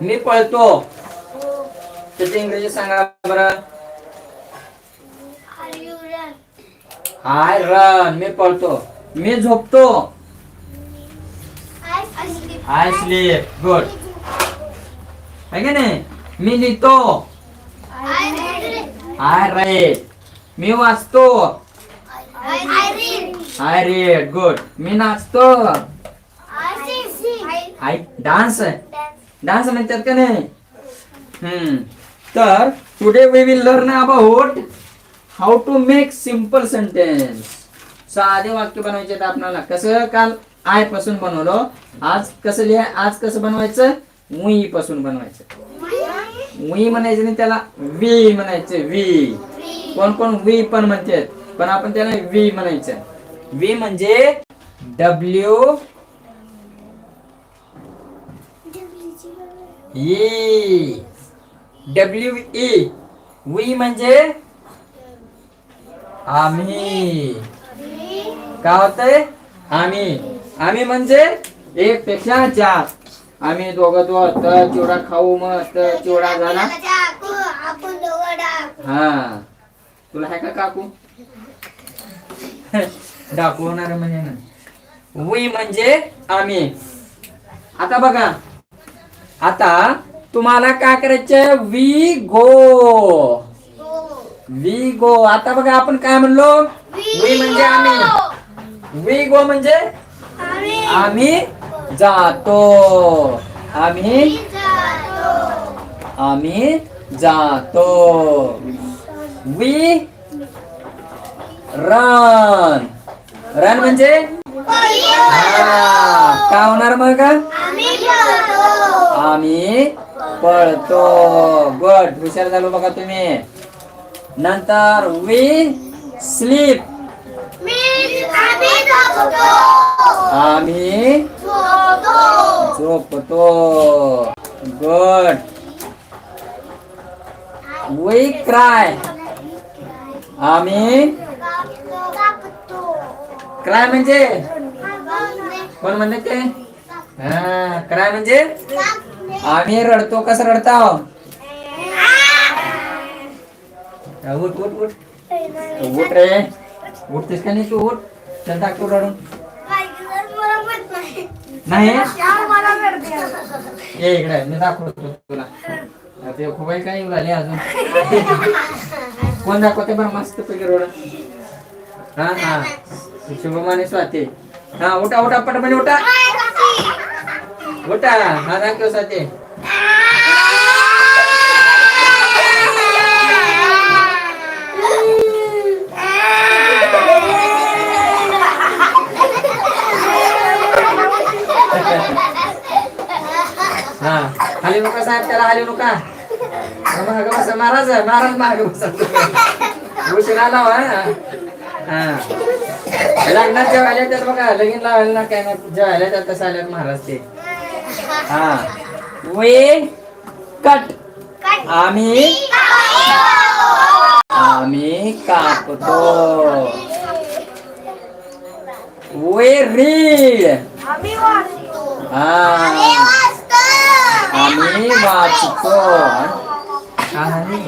मी पळतो. त्याची इंग्रजी सांगा बरं. हाय रन मी पळतो. मी झोपतो. आय स्लीप गुड आहे का नाही? मी लिहितो. आय राईट मी वाचतो. आय रीड गुड मी नाचतो. आय डान्स डान्स म्हणतात का नाही? हम्म. तर today we will learn about how to make simple sentence साधे वाक्य बनवायचे आहेत आपल्याला कसं? काल आयपासून बनवलं. आज कसं लिहाय आज कसं बनवायचं? मुई पासून बनवायचं. मुई म्हणायचं नाही त्याला वी म्हणायचं. वी कोण कोण वी पण म्हणतात. पण आपण त्याला वी म्हणायचं. वी म्हणजे W E W E we म्हणजे? आम्ही. काय होतंय? आम्ही. आम्ही म्हणजे? एक पेक्षा चार. आम्ही दोघं तो तर चिवडा खाऊ मस्त चिवडा झाला. हा. तुला आहे का काकू? डाकू होणार म्हणजे ना. वी म्हणजे आम्ही. आता बघा. आता तुम्हाला काय करायचं वी गो. We go. आता बघा आपण काय म्हणलो? वी म्हणजे आम्ही. वी गो म्हणजे? आम्ही जातो. आम्ही आम्ही जातो. We run. रन म्हणजे? काय होणार मग? आम्ही पळतो. गुड. हुशार झालो बघा तुम्ही. नंतर वी स्लीप आम्ही झोपतो. गुड. वी क्राय आम्ही क्राय म्हणजे? कोण म्हणते ते? हा क्राय म्हणजे? आम्ही रडतो कसं रडता उठ उठ उठ. उठ रे. उठतेस का नाही तू? उठ. चल तू रडून. नाही? ये इकडे मी दाखवतो तुला. ते खूप काय झाले अजून. कोण दाखवते बरं मस्त पैकी रोड हा हा. शुभमाने स्वाती. हा उठा उठा पटपट उठा. उठा. हा दाखव स्वाती. हा खाली नका साहेब त्याला खाली नका माग बसा महाराज महाराज महाग बसा उशीर आला हो, हो, लग्नात जेवायला तर बघा लगीन लावायला ना काय ना जेवायला तर तसं आल्यात महाराज ते हा. We cut. आम्ही आम्ही कापतो. वे रीड हा. आम्ही वाचतो आणि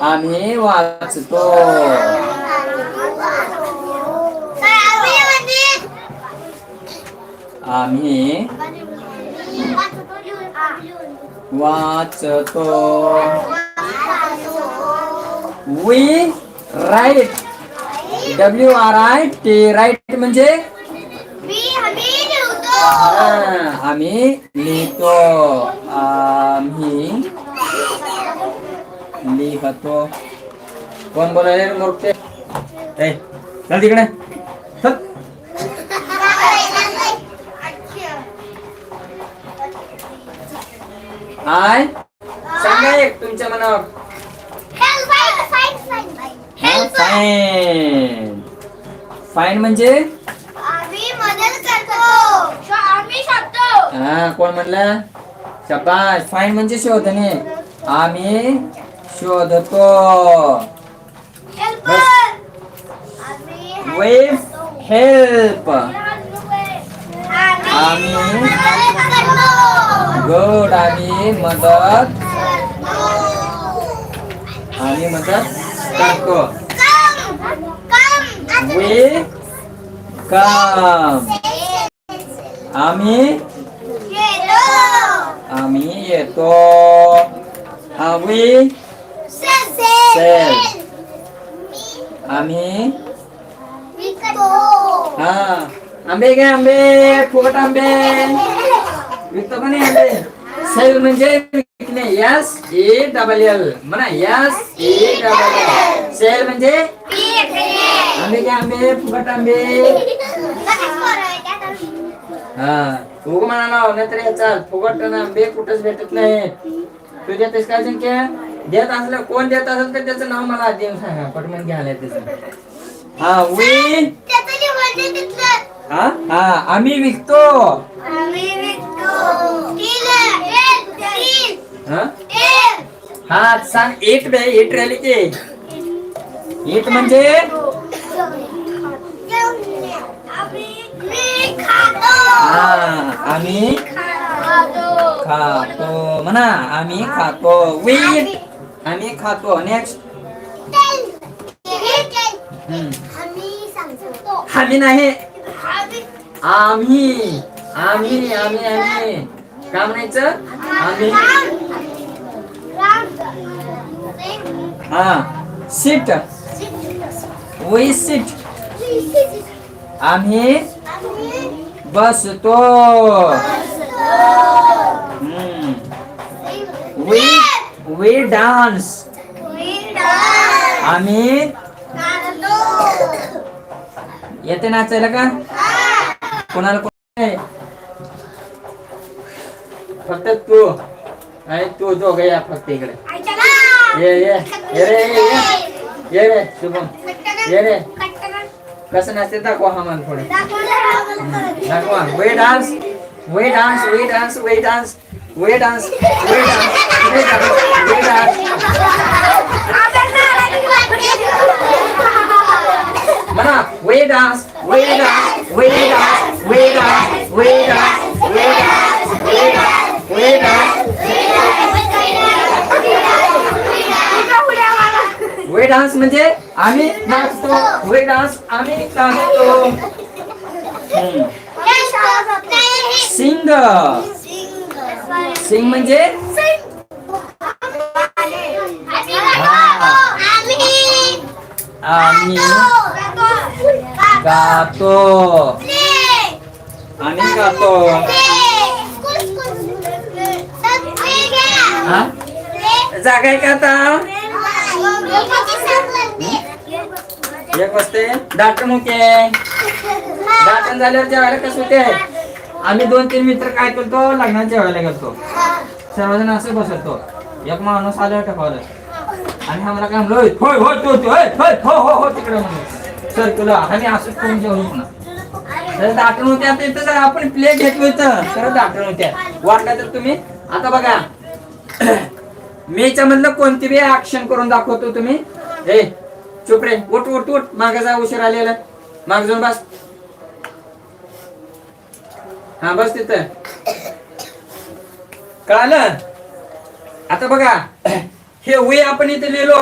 आम्ही वाचतो. आम्ही वाचतो. We write W R I T write म्हणजे? आम्ही लिहितो. आम्ही लिहतो कोण बोलायले रे मोठे ए चल तिकडे. चल. आय. सांगा एक तुमच्या मनावर. फाईन फाईन म्हणजे? आम्ही मदत करतो आम्ही हा कोण म्हटलं शबाश फाईन म्हणजे शोधणे आम्ही Shodako. Helper. With help. Amin. Good. Amin. Madad. Amin. Madad. Karko. We come. Ami. Yeto. Ami yeto. Sell. आम्ही? हा. आंबे घ्या आंबे फुकट आंबे. विकतो का नाही आंबे? सेल म्हणजे विकणे. यस ए डबल एल म्हणा S E double L sell म्हणजे? आंबे घ्या आंबे फुकट आंबे. हा. उग म्हणाला नाहीतर याचा फुकट ना आंबे कुठंच भेटत नाही. तू देतेस काय संख्या? देत असलं कोण देत असेल तर त्याचं नाव मला आधी सांगा. पटमन घ्यायला त्याचं हा वी हा हा आम्ही विकतो. हा? सांग एट बे एट राहिली की. एट म्हणजे? हा आम्ही खातो. म्हणा आम्ही खातो. वीट आम्ही खातो नेक्स्ट आम्ही नाही। आम्ही आम्ही आम्ही आम्ही. काय म्हणायचं आम्ही हा. सीट वी सीट आम्ही बसतो. वी वी डान्स आम्ही येते नाचायला का? कोणाला कोण नाही? फक्त तू. आणि तू दोघं या फक्त इकडे. ये ये. ये रे ये रे शुभम. ये रे. कसं नाचते? दाखवा हा मला थोडे दाखवा. We dance we dance we dance we dance we dance we dance we dance we dance म्हणा we dance we dance we dance we dance we dance we dance we dance we dance we dance म्हणजे आम्ही नाचतो वे dance आम्ही नाचतो सिंग सिंग म्हणजे आम्ही गातो आम्ही गातो जागाय जागा आहे का आता एक वाजते दाटण होते दाटण झाल्यावर जेवायला कसं होते आम्ही दोन तीन मित्र काय करतो? लग्नात जेवायला करतो सर्वजण असं बसवतो. एक माणूस आल्यावर कॉलेज. आणि आम्हाला काय म्हणलं होय होय तो तो होय होय हो हो हो तिकडे म्हणून. सर तुला आणि असंच करून जेवू म्हणा तर दाटण होते आता इथं जर आपण प्लेट घेतलं होतं. तर दाटण होत्या. वाटलं तर तुम्ही आता बघा. मेच्या मधलं कोणती बी ऍक्शन करून दाखवतो तुम्ही? हे चुप रे उठ उठ उठ मागे जा उशीर आलेला. माग जाऊन बस. हा बस तिथं. कळालं? आता बघा हे वी आपण इथे लिहिलो.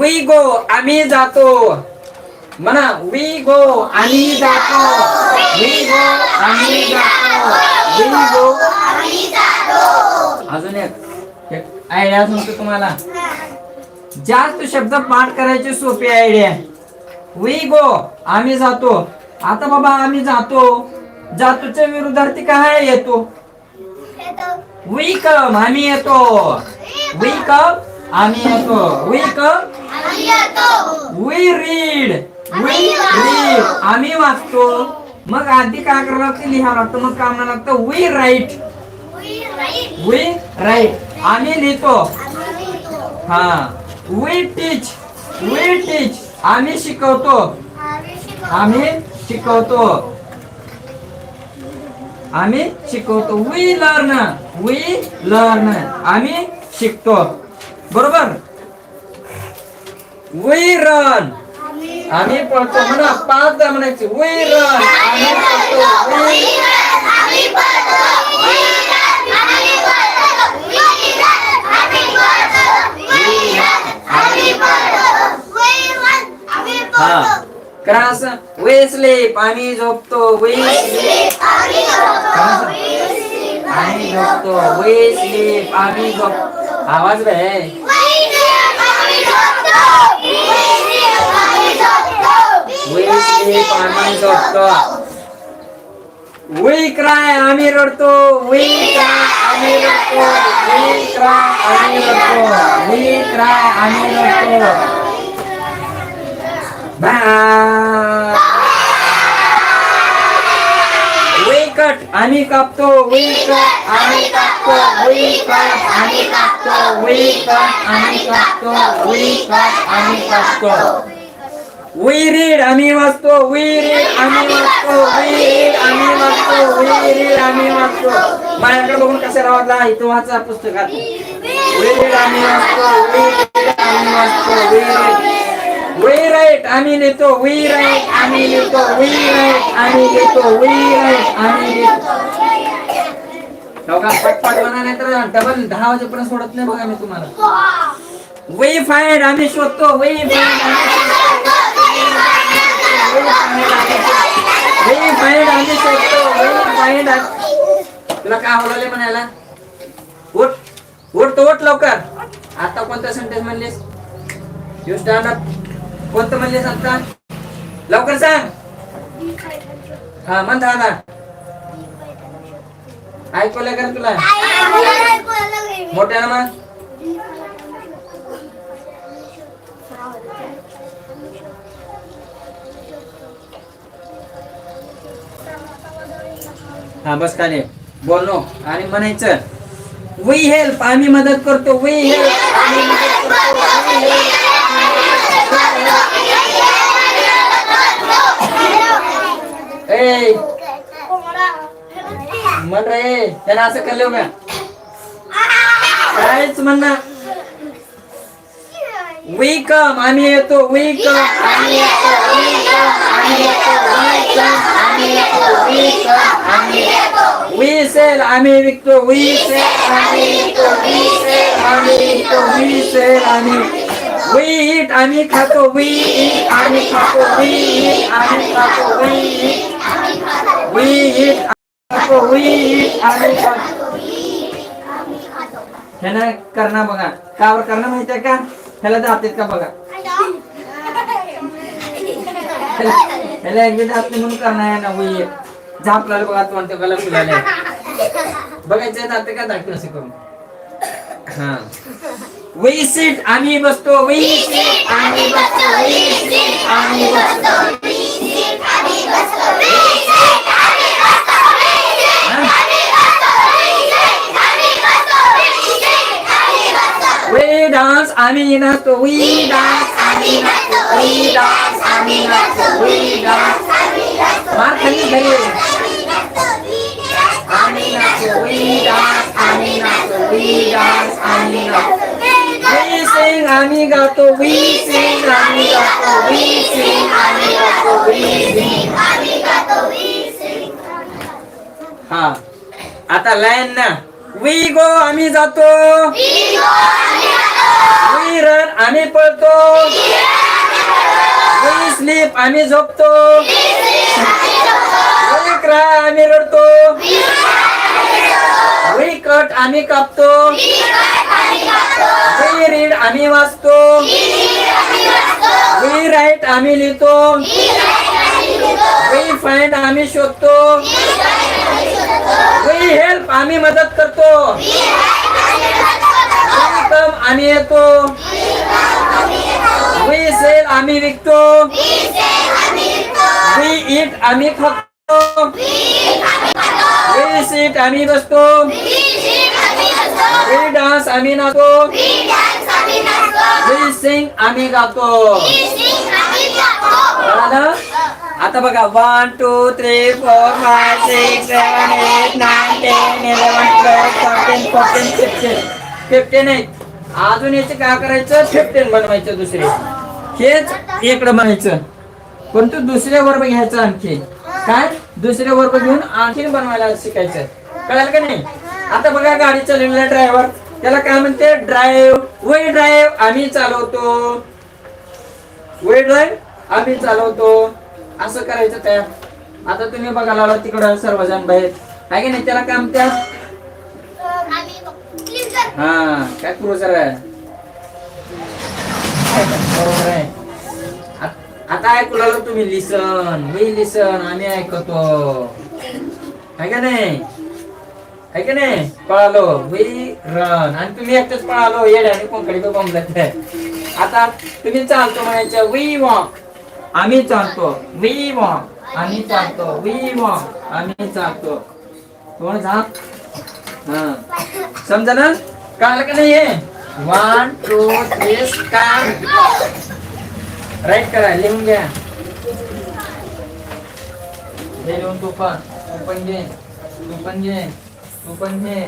वी गो आम्ही जातो. म्हणा वी गो आम्ही जातो. वी गो आम्ही जातो. वी गो अजून एक आयडिया सांगतो तुम्हाला. जास्त शब्द पाठ करायची सोपी आयडिया वी गो आम्ही जातो. आता बाबा आम्ही जातो. जातोच्या विरुद्धार्थी काय येतो? वी कम आम्ही येतो. वी कम आम्ही येतो. We come we read we read आम्ही वाचतो. मग आधी काय करावं लागतं? लिहावं लागतं. मग काय म्हणावं लागतं? वी राईट वी राईट आम्ही लिहितो. हा. वी टीच वी टीच आम्ही शिकवतो. आम्ही शिकवतो. आम्ही शिकवतो. वी लर्न वी लर्न आम्ही शिकतो. बरोबर? वी रन आम्ही पळतो. म्हणा पाच जण म्हणायचे वी रन आम्ही हा. क्रास वे स्लीप आम्ही झोपतो. वे आम्ही झोपतो वी स्लीप आम्ही झोप आवाज रे वी स्लीप आम्ही झोपतो वी क्राय आम्ही रडतो वी क्राय आम्ही रडतो वी क्राय आम्ही कापतो वी आम्ही कापतो वी आम्ही कापतो वी आम्ही कापतो वी आम्ही कापतो. वी रीड आम्ही वाचतो. वी रीड आम्ही वाचतो. वी रीड आम्ही वाचतो. वी रीड आम्ही वाचतो. माझ्याकडे बघून कसे रावला इथं वाचा पुस्तकात. वी रीड आम्ही वाचतो. वी रीड आम्ही वाचतो. वी रीड राईट आम्ही लिहितो वी राईट आम्ही लिहितो वी राईट आम्ही लिहितो वी राईट आम्ही लिहितो पटपट म्हणा नाही तर डबल दहा वाजेपर्यंत सोडत नाही बघा मी तुम्हाला. वी फाईड आम्ही शोधतो. वी फाइंड आम्ही शोधतो. वी तुला काय आवडले म्हणायला? उठ उठ तो उठ लवकर. आता कोणता सेंटेन्स म्हणलीस? यू स्टँड अप कोणतं म्हणले सांगता? लवकर सांग. हा म्हण दादा ऐकवलं का तुला? मोठ्या मग हा बस खाली. बोललो आणि म्हणायचं. वी हेल्प आम्ही मदत करतो. वी हेल्प आम्ही मदत करतो. म्हण त्याला असं केलं का कायच म्हणणं. वी कम आम्ही येतो वी कम आम्ही येतो वी कम आम्ही येतो वी कम आम्ही येतो वी कम आम्ही वी सेल आम्ही विकतो वी सेल आम्ही विकतो वी सेल आम्ही विकतो वी सेल आम्ही वी इट आम्ही खातो वी इट आम्ही खातो वी इट आम्ही खातो वी इट वी इट ह्यानं करणं बघा. कावर करणं माहिती आहे का? ह्याला जातात का बघा? ह्याला एकदा जात म्हणून करणार आहे ना वी झापला बघा तुम्हाला म्हणतो गला फुलाले बघायचं जाते का? दाखवू असं करून. हा. सीट आम्ही बसतो वी सीट आम्ही बसतो सीट आम्ही बसतो. मार खाली घरी आम्ही नाचतो वी डान्स आम्ही नाचतो वी डान्स आम्ही नाचतो वी सिंग आम्ही गातो वी सिंग आम्ही गातो वी सिंग आम्ही गातो वी सिंग हा आता लाईन ना We go आम्ही जातो. वी रन आम्ही पळतो. वी स्लीप आम्ही झोपतो. वी क्राय आम्ही रडतो. वी कट आम्ही कापतो. वी रीड आम्ही वाचतो. वी राईट आम्ही लिहितो. वी फाइंड आम्ही शोधतो? वी हेल्प आम्ही मदत करतो? कम आम्ही येतो? वी सेल आम्ही विकतो? वी इट आम्ही खातो? वी सीट आम्ही बसतो? वी डान्स आम्ही नाचतो? वी सिंग आम्ही गातो? आता बघा one two three four five six seven eight nine ten eleven twelve thirteen fourteen fifteen fifteen eight अजून याचे काय करायचं? फिफ्टीन बनवायचं दुसरे. हेच इकडं बनायचं पण तू दुसरे वर्ग घ्यायचं आणखी. काय? दुसरे वर्ग घेऊन आणखीन बनवायला शिकायचं. कळालं का नाही? आता बघा गाडी चालवलेला ड्रायव्हर त्याला काय म्हणते? ड्राईव्ह वे ड्राईव्ह आम्ही चालवतो. वे ड्राईव्ह आम्ही चालवतो. असं करायचं तयार. आता तुम्ही बघायला आला तिकडं सर्वजण बाहेर. आहे की नाही? त्याला काम त्या? हा काय क्रुझर आहे बरोबर आहे आता ऐकू लागलो तुम्ही लिसन मी लिसन आम्ही ऐकतो. आहे का नाही? आहे का नाही? पळालो. वी रन आणि तुम्ही एकटेच पळालो. येड्या आणि कोंकडी आता तुम्ही चालतो म्हणायचं वी वॉक आम्ही चालतो वी वॉक. आम्ही चालतो वी वॉक. आम्ही चालतो कोण झाप हा. समजा ना? काल का नाही one two three start write करा लिहून घ्या. हे लिहून तू पण. तू पण घे. तू पण घे. तू पण घे.